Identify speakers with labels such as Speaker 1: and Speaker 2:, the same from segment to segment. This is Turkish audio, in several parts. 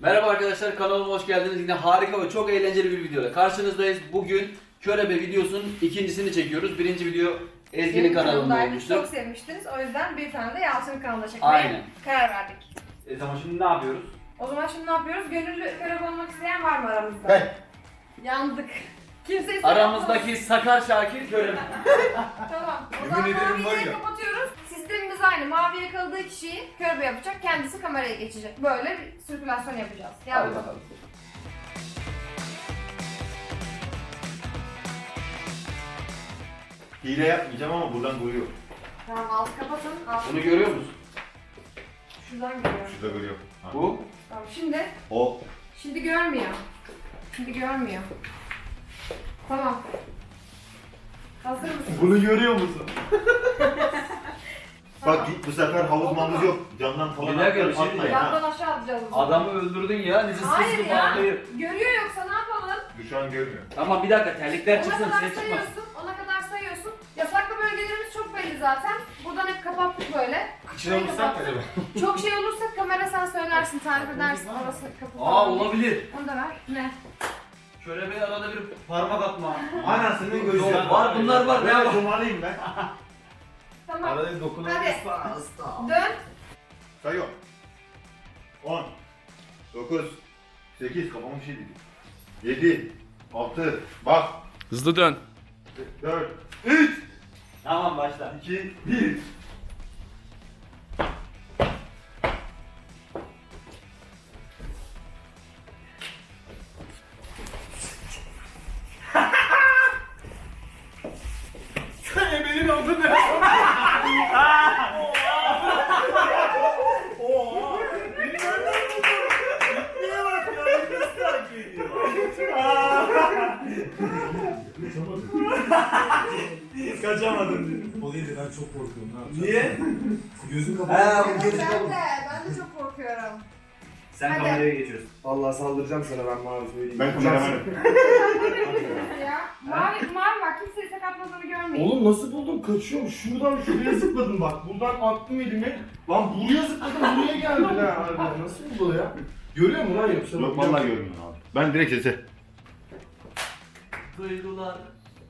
Speaker 1: Merhaba arkadaşlar kanalıma hoş geldiniz. Yine harika ve çok eğlenceli bir videoda karşınızdayız. Bugün Körebe videosunun ikincisini çekiyoruz. Birinci video Ezgi'nin
Speaker 2: Benim
Speaker 1: kanalında olmuştu.
Speaker 2: Çok sevmiştiniz. O yüzden bir tane de Yalçın'ın kanalında çekmeye
Speaker 1: Aynen.
Speaker 2: karar verdik.
Speaker 1: E tamam şimdi ne yapıyoruz?
Speaker 2: O zaman şimdi ne yapıyoruz? Gönüllü körebe olmak isteyen var mı aramızda?
Speaker 3: Ben.
Speaker 2: Yandık. Kimse
Speaker 1: Aramızdaki Sakar Şakir Körebe.
Speaker 2: Tamam. O
Speaker 3: Yemin
Speaker 2: zaman
Speaker 3: ederim var
Speaker 2: maviyi
Speaker 3: ya.
Speaker 2: kapatıyoruz. Sistemimiz aynı. Mavi yakaladığı kişiyi körebe yapacak. Kendisi kameraya geçecek. Böyle bir sirkülasyon yapacağız. Gel
Speaker 1: Hadi
Speaker 2: bakalım.
Speaker 1: bakalım.
Speaker 3: Hile yapmayacağım ama buradan görüyor.
Speaker 2: Tamam altı kapatın. Altı.
Speaker 1: Bunu görüyor musun?
Speaker 2: Şuradan görüyorum.
Speaker 3: Şurada görüyor. Ha.
Speaker 1: Bu.
Speaker 2: Tamam şimdi.
Speaker 3: O.
Speaker 2: Şimdi görmüyor. Şimdi görmüyor. Tamam. Hazır mısın?
Speaker 3: Bunu görüyor musun? Bak git bu sefer havuz mamuz yok. Camdan falan
Speaker 1: Bir dakika, bir şey
Speaker 3: atmayın
Speaker 2: Yandan
Speaker 3: ha.
Speaker 2: aşağı atacağız.
Speaker 1: Adamı öldürdün ya. Nizi
Speaker 2: Hayır
Speaker 1: sızlı
Speaker 2: ya.
Speaker 1: bağlayıp.
Speaker 2: Görüyor yoksa ne yapalım?
Speaker 3: Şu an görmüyor.
Speaker 1: Tamam bir dakika terlikler
Speaker 2: Ona
Speaker 1: çıksın
Speaker 2: kadar
Speaker 1: ses çıkmasın.
Speaker 2: sayıyorsun. Ona kadar sayıyorsun. Yasaklı bölgelerimiz çok belli zaten. Buradan hep kapattık böyle.
Speaker 3: Vursak mı acaba?
Speaker 2: Çok şey olursa kamera sen söylersin, tarif edersin. Orası kapı
Speaker 1: Aa
Speaker 2: falan
Speaker 1: olabilir.
Speaker 2: Onu da ver. Ne?
Speaker 1: Körebe arada bir parmak atma.
Speaker 3: Anasının gözü.
Speaker 1: Yok, var, bunlar var.
Speaker 3: Ben
Speaker 1: Ben-
Speaker 3: cumalıyım ben.
Speaker 2: Tamam.
Speaker 3: Arada dokunan
Speaker 2: Hadi. Dön.
Speaker 3: Sayıyorum. 10 9 8 kafama bir şey dedi. 7 6 Bak.
Speaker 1: Hızlı dön.
Speaker 3: 4 3
Speaker 1: Tamam başla.
Speaker 3: 2 1 Kaçamadın.
Speaker 4: O değil de ben çok korkuyorum. Ne yapacağım?
Speaker 3: Niye?
Speaker 4: Gözüm kapalı.
Speaker 1: bu
Speaker 2: Ben
Speaker 1: geri
Speaker 2: de, ben de çok korkuyorum.
Speaker 1: Sen
Speaker 2: Hadi.
Speaker 1: kameraya geçiyorsun.
Speaker 4: Vallahi saldıracağım sana ben mavi söyleyeyim.
Speaker 3: Ben kameramanım.
Speaker 2: ya. Mavi, mavi bak kimseyi sakatladığını görmeyin.
Speaker 4: Oğlum nasıl buldum? Kaçıyorum. Şuradan şuraya zıpladım bak. Buradan attım elimi. Lan buraya zıpladım. Buraya geldi ha. harbiden. Nasıl buldu ya? Görüyor musun lan yoksa?
Speaker 3: Yok vallahi görmüyorum abi. Ben direkt sese.
Speaker 1: Duygular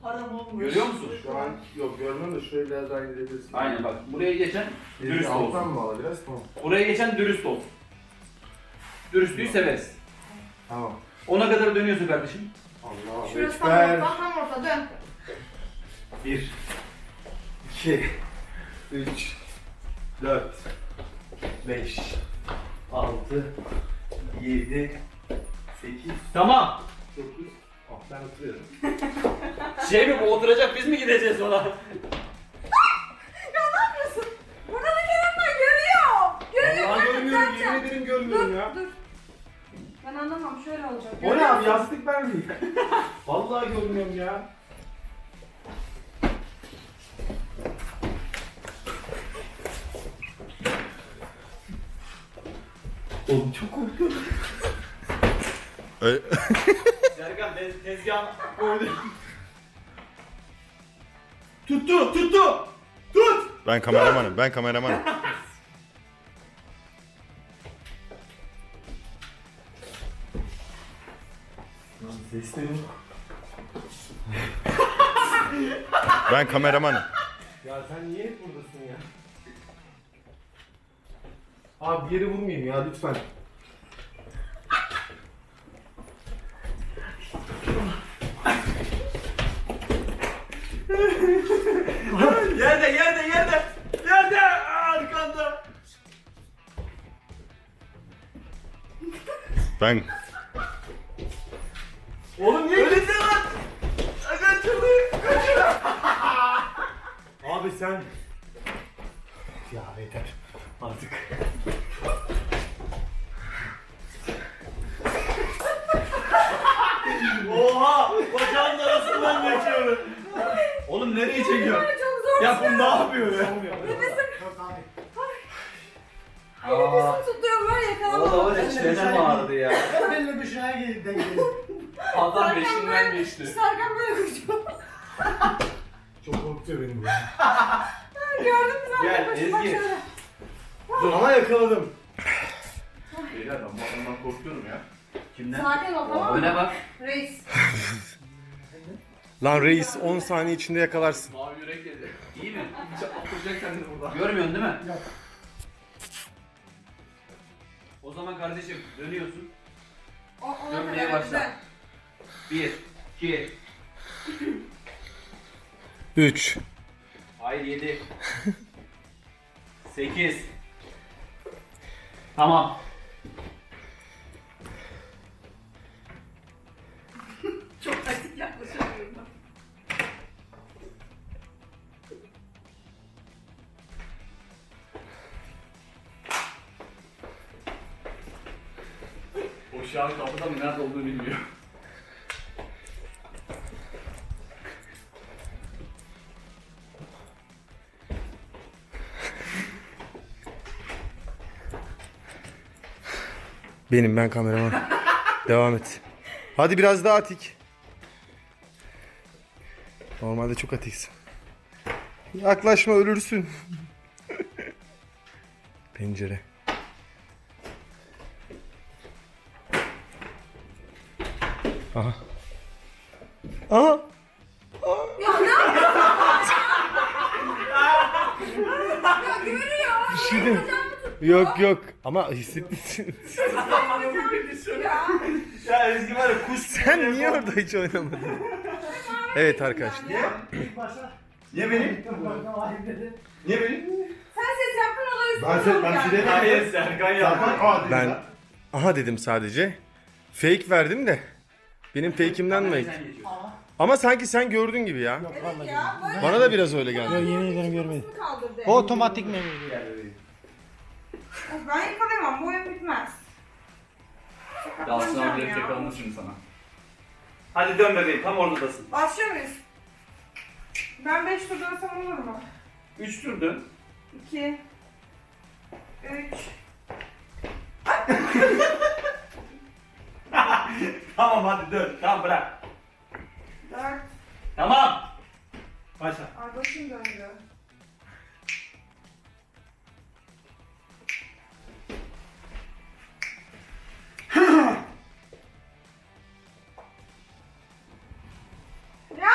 Speaker 1: haram olmuş. Görüyor musun?
Speaker 4: Şu an yok görmüyorum da şuraya biraz daha gidebilirsin.
Speaker 1: Aynen bak buraya geçen dürüst
Speaker 4: Alttan
Speaker 1: olsun.
Speaker 4: mı bağla biraz? Tamam.
Speaker 1: Buraya geçen dürüst olsun. Dürüstlüğü severiz.
Speaker 4: Tamam.
Speaker 1: Ona kadar dönüyorsun kardeşim.
Speaker 4: Allah
Speaker 2: Şurası tam
Speaker 4: Ekber.
Speaker 2: orta, tam orta. Dön.
Speaker 4: 1 2 3 4 5 6 7 8
Speaker 1: Tamam.
Speaker 4: 9 Ah ben oturuyorum.
Speaker 1: Şey mi bu oturacak biz mi gideceğiz sonra?
Speaker 2: Ya ne yapıyorsun? Burada da Kerem var görüyor. Görüyor.
Speaker 4: Vallahi görmüyorum, yemin ederim görmüyorum ya.
Speaker 2: Dur. Ben anlamam şöyle olacak.
Speaker 4: O ne
Speaker 2: Görüyor
Speaker 4: abi
Speaker 2: musun?
Speaker 4: yastık ben miyim? Vallahi görmüyorum ya. Oğlum çok korkuyorum.
Speaker 1: Serkan tez, tezgahın koydu.
Speaker 4: Tuttu, tuttu. Tut.
Speaker 3: Ben kameramanım. Ben kameramanım.
Speaker 4: Seslerim.
Speaker 3: Ben kameramanım.
Speaker 4: Ya sen niye hep buradasın ya? Abi bir yere vurmayayım ya lütfen.
Speaker 1: Yerde yerde yerde. Yerde arkanda.
Speaker 3: Ben
Speaker 4: Oğlum niye
Speaker 1: Öyle de lan. Kaçırdı.
Speaker 4: Abi sen... Ya yeter. Artık.
Speaker 1: Oha. Bacağın arasından geçiyor. Oğlum nereye çekiyor?
Speaker 2: Böyle çok zor.
Speaker 1: Ya bu ne yapıyor ya?
Speaker 2: Ay nefesim tutuyor böyle yakalamam.
Speaker 1: Valla var ya çenem ağrıdı ya.
Speaker 4: Benimle bir şeye gelip denk gelin.
Speaker 1: Adam
Speaker 2: böyle-
Speaker 1: geçti.
Speaker 2: Serkan böyle koşuyor.
Speaker 4: Çok korkutuyor beni bu.
Speaker 2: Gördün mü sen?
Speaker 1: Gel, Ezgi.
Speaker 4: Dur ama yakaladım.
Speaker 5: beyler ben bu adamdan korkuyorum ya.
Speaker 1: Kimden?
Speaker 2: Sakin ol tamam
Speaker 1: Öne
Speaker 2: mı?
Speaker 1: bak.
Speaker 2: Reis.
Speaker 4: Lan reis 10 saniye içinde yakalarsın.
Speaker 5: Mavi yürek yedi.
Speaker 1: İyi mi?
Speaker 5: Atlayacak kendini burada.
Speaker 1: Görmüyorsun değil mi? O zaman kardeşim dönüyorsun.
Speaker 2: O, ona
Speaker 1: Dönmeye
Speaker 2: kadar
Speaker 1: başla.
Speaker 2: güzel.
Speaker 1: 1, 2,
Speaker 4: 3.
Speaker 1: hayır 7, 8. Tamam.
Speaker 5: Şu an kapıda mı nerede olduğunu bilmiyor.
Speaker 4: Benim ben kameraman. Devam et. Hadi biraz daha atik. Normalde çok atiksin. Yaklaşma ölürsün. Pencere. Aha. Aha.
Speaker 2: Ya ne yapıyorsun? ya görüyor.
Speaker 4: Bir şey de- Yok yok ama hissettin.
Speaker 2: Ya.
Speaker 1: Ya Ezgi var ya kuş.
Speaker 4: Sen niye orada hiç oynamadın? Evet arkadaşlar.
Speaker 5: Niye benim? Niye benim?
Speaker 2: Sen ses yaptın o da üstüne
Speaker 5: Ben se-
Speaker 2: oldu
Speaker 5: ben size-
Speaker 1: Hayır Serkan yaptı.
Speaker 4: Ben aha dedim sadece. Fake verdim de. Benim fake'imden mi? Ama sanki sen gördün gibi ya.
Speaker 2: Evet ya. Böyle
Speaker 4: Bana da biraz öyle geldi.
Speaker 6: yemin ederim görmedim.
Speaker 2: kaldırdı.
Speaker 6: O otomatik memnun.
Speaker 2: Ben yakalayamam. Bu oyun bitmez.
Speaker 5: Dalsın abi direkt yakalanır şimdi sana.
Speaker 1: Hadi dön bebeğim tam oradasın.
Speaker 2: Başlıyor muyuz? Ben 5 tur dönsem olur mu?
Speaker 1: 3 tur dön.
Speaker 2: 2 3
Speaker 1: Tamam hadi dön. Tamam bırak.
Speaker 2: 4
Speaker 1: Tamam. Başla.
Speaker 2: Ay başım döndü. Ya!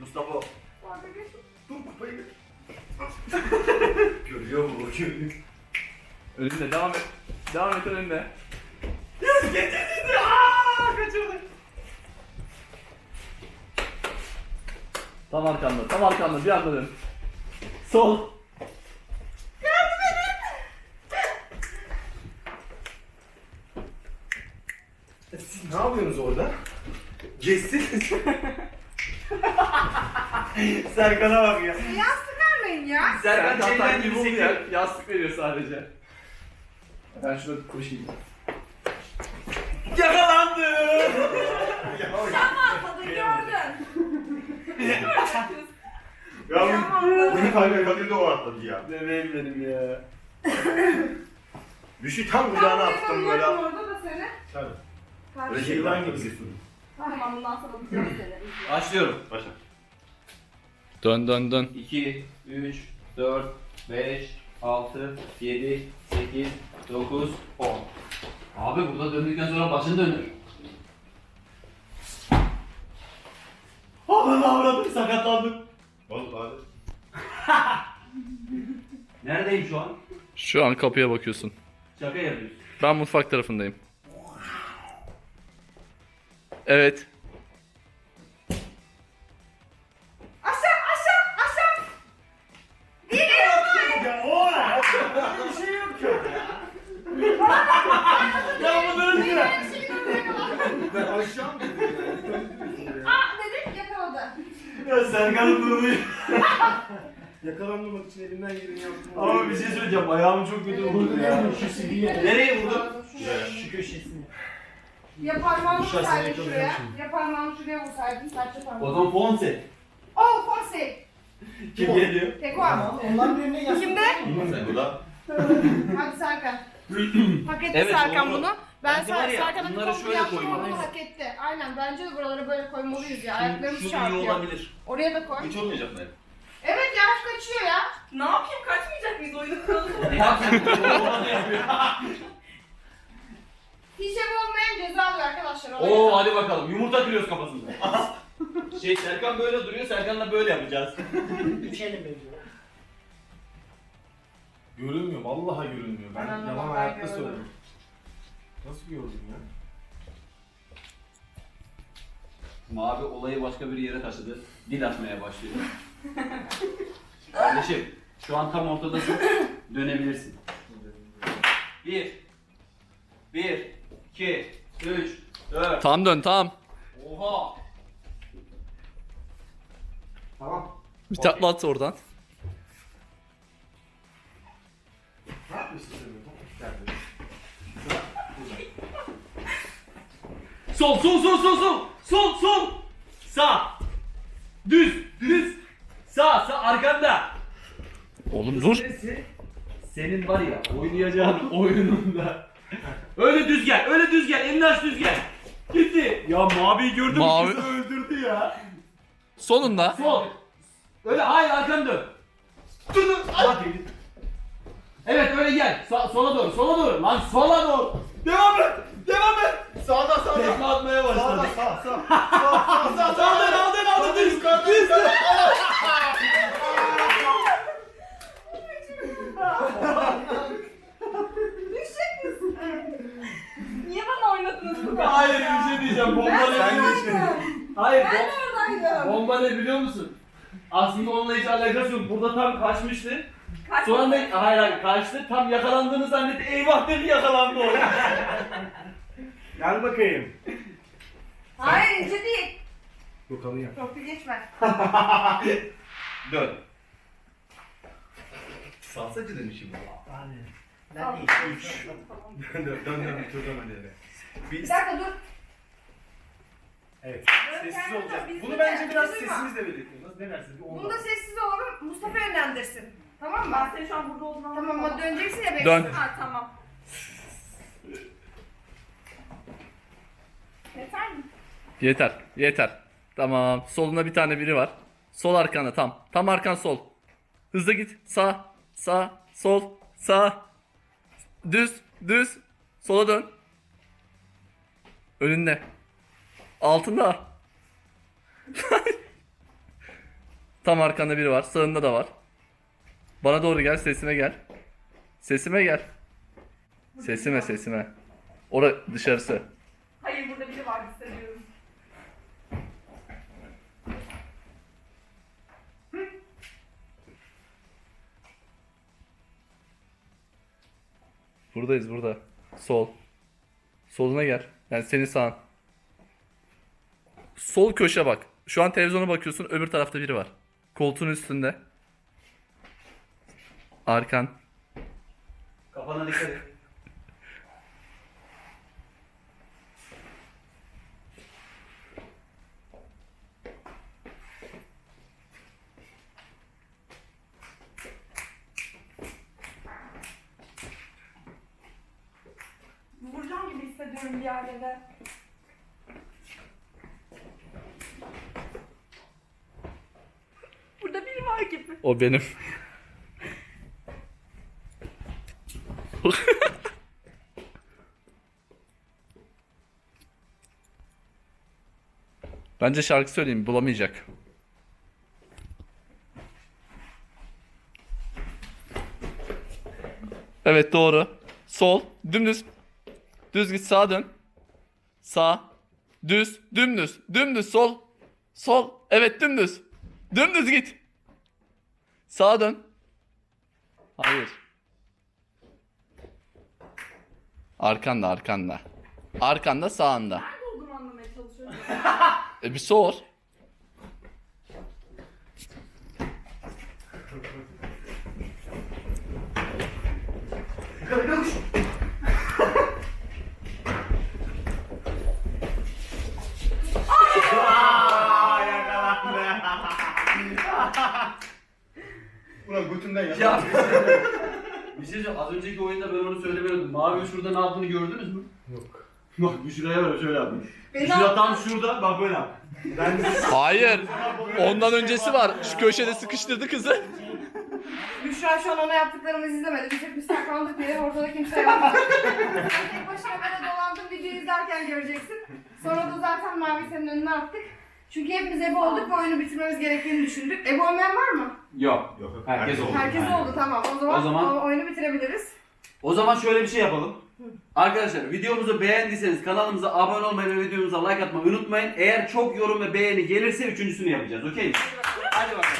Speaker 1: Mustafa.
Speaker 2: Orada bir
Speaker 5: Dur kupayı.
Speaker 1: Görüyor mu? Görüyor.
Speaker 5: Önünde devam et. Devam et önünde.
Speaker 1: Getirdi. Aaa kaçırdı.
Speaker 5: Tam arkanda, tam arkanda bir anda dön. Sol.
Speaker 4: Siz ne yapıyorsunuz orada?
Speaker 1: Geçsin. Serkan'a bak ya.
Speaker 2: Yastık vermeyin ya.
Speaker 1: Serkan
Speaker 5: Serkan
Speaker 1: şeyden
Speaker 5: takip
Speaker 1: gibi
Speaker 5: oldu
Speaker 1: sekiyor.
Speaker 5: ya. Yastık veriyor sadece. Ben şurada koşayım.
Speaker 2: Sen mi atladın gördün.
Speaker 5: Ya
Speaker 2: atladın?
Speaker 5: bunu kalbe Kadir de o atladı ya.
Speaker 1: Bebeğim benim ya.
Speaker 5: Bir şey tam kucağına attım böyle.
Speaker 2: orada da seni.
Speaker 5: Tabii.
Speaker 2: Karşı-
Speaker 5: Böyle şeyden gibisin.
Speaker 2: Tamam bundan sonra tutacağım seni.
Speaker 1: Başlıyorum.
Speaker 5: Başla.
Speaker 6: Dön dön dön.
Speaker 1: 2, 3, 4, 5, 6, 7, 8, 9, 10. Abi burada döndükten sonra başın dönür. Sakatlandım.
Speaker 5: Vallahi.
Speaker 1: Neredeyim şu an?
Speaker 6: Şu an kapıya bakıyorsun.
Speaker 1: Şaka yapıyorsun.
Speaker 6: Ben mutfak tarafındayım. Evet.
Speaker 5: Ya
Speaker 1: Serkan'ın durduğu.
Speaker 4: Yakalanmamak için elimden geleni yaptım.
Speaker 1: Ama bir şey söyleyeceğim. Ayağım çok kötü vurdu ya. Nereye vurdun?
Speaker 4: Şu köşesini.
Speaker 2: Ya
Speaker 4: Dışarısını
Speaker 2: vursaydın şuraya. Ya parmağını şuraya vursaydın serçe
Speaker 1: O zaman Fonse.
Speaker 2: Oh Fonse.
Speaker 1: Kim geliyor?
Speaker 2: Teko abi.
Speaker 6: Ondan birine yastık.
Speaker 2: Kimde?
Speaker 5: Sen burada.
Speaker 2: Hadi Serkan. hak etti
Speaker 1: Evet,
Speaker 2: Serkan
Speaker 1: doğru.
Speaker 2: bunu. Ben
Speaker 1: Bence var
Speaker 2: Ser-
Speaker 1: ya,
Speaker 2: Serkan'ın
Speaker 1: bunları
Speaker 2: kolunu
Speaker 1: şöyle
Speaker 2: yaptım
Speaker 1: koymalıyız.
Speaker 2: hak etti. Aynen bence de buralara böyle koymalıyız ya. Ayaklarımız
Speaker 1: Şu iyi
Speaker 2: çarpıyor.
Speaker 1: olabilir.
Speaker 2: Oraya da koy.
Speaker 5: Hiç olmayacak mı?
Speaker 2: Evet yavaş kaçıyor ya.
Speaker 7: Ne yapayım kaçmayacak mıyız oyunu kuralım.
Speaker 1: Ne yapıyorsun?
Speaker 2: Hijyen olmayan ceza alıyor arkadaşlar. ona
Speaker 1: Oo
Speaker 2: göre.
Speaker 1: hadi bakalım. Yumurta kırıyoruz kafasında. şey Serkan böyle duruyor. Serkan'la böyle yapacağız.
Speaker 3: Düşelim mevzu.
Speaker 4: Görünmüyor vallahi görünmüyor. Ben
Speaker 2: Ben
Speaker 4: yalan
Speaker 2: ben
Speaker 4: hayatta
Speaker 2: gördüm.
Speaker 4: söyledim. Nasıl gördün ya?
Speaker 1: Mavi olayı başka bir yere taşıdı. Dil atmaya başlıyor. Kardeşim şu an tam ortadasın. Dönebilirsin. Bir. Bir. iki, Üç. Dört.
Speaker 5: Tam dön tam.
Speaker 1: Oha.
Speaker 4: Tamam.
Speaker 5: Bir takla at oradan.
Speaker 1: Sol sol sol sol sol. Sol sol. Sağ. Düz. Düz. Sağ sağ arkanda.
Speaker 5: Oğlum dur.
Speaker 1: Neresi? Senin var ya oynayacağın oyununda. öyle düz gel, öyle düz gel, elini aç düz gel. Gitti. Ya maviyi gördüm
Speaker 5: Mavi-
Speaker 1: kızı öldürdü ya.
Speaker 5: Sonunda.
Speaker 1: Sol. Öyle hayır arkanı dön. Dur dur. Hadi. Evet öyle gel. Sa- sola doğru, sola doğru. Lan sola doğru. Devam et. Devam et.
Speaker 4: Sağda sağda.
Speaker 1: Tekme atmaya
Speaker 4: Sağda
Speaker 1: başladı.
Speaker 4: sağ sağ. Sağ sağ sağ.
Speaker 1: Sağdan aldın aldın düz. Düz.
Speaker 2: Düşecek misin? Niye bana oynadınız bu kadar?
Speaker 1: Hayır bir şey diyeceğim. Bomba ne biliyor musun?
Speaker 4: beni.
Speaker 1: Hayır.
Speaker 2: Ben
Speaker 1: bom-
Speaker 2: oradaydım.
Speaker 1: Bomba ne biliyor musun? Aslında onunla hiç alakası yok. Burada tam kaçmıştı.
Speaker 2: Kaç-
Speaker 1: Sonra da hayır hayır kaçtı. Tam yakalandığını zannetti. Eyvah dedi yakalandı o.
Speaker 4: Gel bakayım.
Speaker 2: Hayır ince değil.
Speaker 4: Yok alayım.
Speaker 2: Çok bir geçme.
Speaker 1: Dön.
Speaker 4: Salsacı demişim bu.
Speaker 3: Aynen.
Speaker 2: Tamam.
Speaker 3: Ben değil.
Speaker 4: Dön dön dön dön tur dön hadi.
Speaker 2: Bir
Speaker 4: Bir,
Speaker 2: dakika dur.
Speaker 4: evet. Sessiz olacağız.
Speaker 2: biz
Speaker 4: Bunu
Speaker 2: de-
Speaker 4: bence biraz
Speaker 2: biz de-
Speaker 4: sesimizle belirtelim. Nasıl ne dersiniz? Bir on
Speaker 2: Bunda
Speaker 4: dakika.
Speaker 2: sessiz olalım. Mustafa yönlendirsin. Tamam mı?
Speaker 7: Ben senin şu an burada olduğunu
Speaker 2: Tamam
Speaker 7: anlamadım.
Speaker 2: ama döneceksin ya
Speaker 5: Dön.
Speaker 7: Ha tamam. Yeter mi?
Speaker 5: Yeter. Yeter. Tamam. Solunda bir tane biri var. Sol arkanda tam. Tam arkan sol. Hızlı git. Sağ. Sağ. Sol. Sağ. Düz. Düz. Sola dön. Önünde. Altında. tam arkanda biri var. Sağında da var. Bana doğru gel. Sesime gel. Sesime gel. Sesime sesime. Ora dışarısı.
Speaker 7: Hayır burada biri var hissediyorum.
Speaker 5: Buradayız burada. Sol. Soluna gel. Yani senin sağın. Sol köşe bak. Şu an televizyona bakıyorsun. Öbür tarafta biri var. Koltuğun üstünde. Arkan.
Speaker 1: Kafana dikkat et.
Speaker 7: Bir yerlere. Burada biri var gibi.
Speaker 5: O benim. Bence şarkı söyleyeyim bulamayacak. Evet doğru. Sol. Dümdüz. Düz git sağa dön. Sağ. Düz. Dümdüz. Dümdüz sol. Sol. Evet dümdüz. Dümdüz git. Sağa dön. Hayır. Arkanda arkanda. Arkanda sağında.
Speaker 7: Nerede olduğumu anlamaya çalışıyorum.
Speaker 5: E bir sor.
Speaker 4: Aaa Ulan götümden
Speaker 1: Ya
Speaker 4: yakalandı.
Speaker 1: bir şey söyleyeyim. Az önceki oyunda ben onu söylemiyordum. Mavi şurada ne yaptığını gördünüz mü?
Speaker 4: Yok.
Speaker 1: Bak Büşra'ya var şöyle yapmış.
Speaker 2: Beni
Speaker 1: Büşra tam şurada bak böyle yap.
Speaker 4: Ben
Speaker 5: Hayır. Ondan öncesi var. Şu köşede sıkıştırdı kızı.
Speaker 2: Büşra şu an ona yaptıklarımızı izlemedi. Biz hep biz saklandık diye ortada kimse yok. Tek başına böyle dolandın izlerken göreceksin. Sonra da zaten mavi senin önüne attık. Çünkü hepimiz ebe olduk ve oyunu bitirmemiz gerektiğini düşündük. Ebe olmayan var mı?
Speaker 1: Yok.
Speaker 4: Yok,
Speaker 1: Herkes oldu.
Speaker 2: Herkes
Speaker 1: Aynen.
Speaker 2: oldu tamam. O zaman,
Speaker 1: O zaman-
Speaker 2: oyunu bitirebiliriz.
Speaker 1: O zaman şöyle bir şey yapalım. Arkadaşlar videomuzu beğendiyseniz kanalımıza abone olmayı ve videomuza like atmayı unutmayın. Eğer çok yorum ve beğeni gelirse üçüncüsünü yapacağız. Okey mi? Hadi bakalım.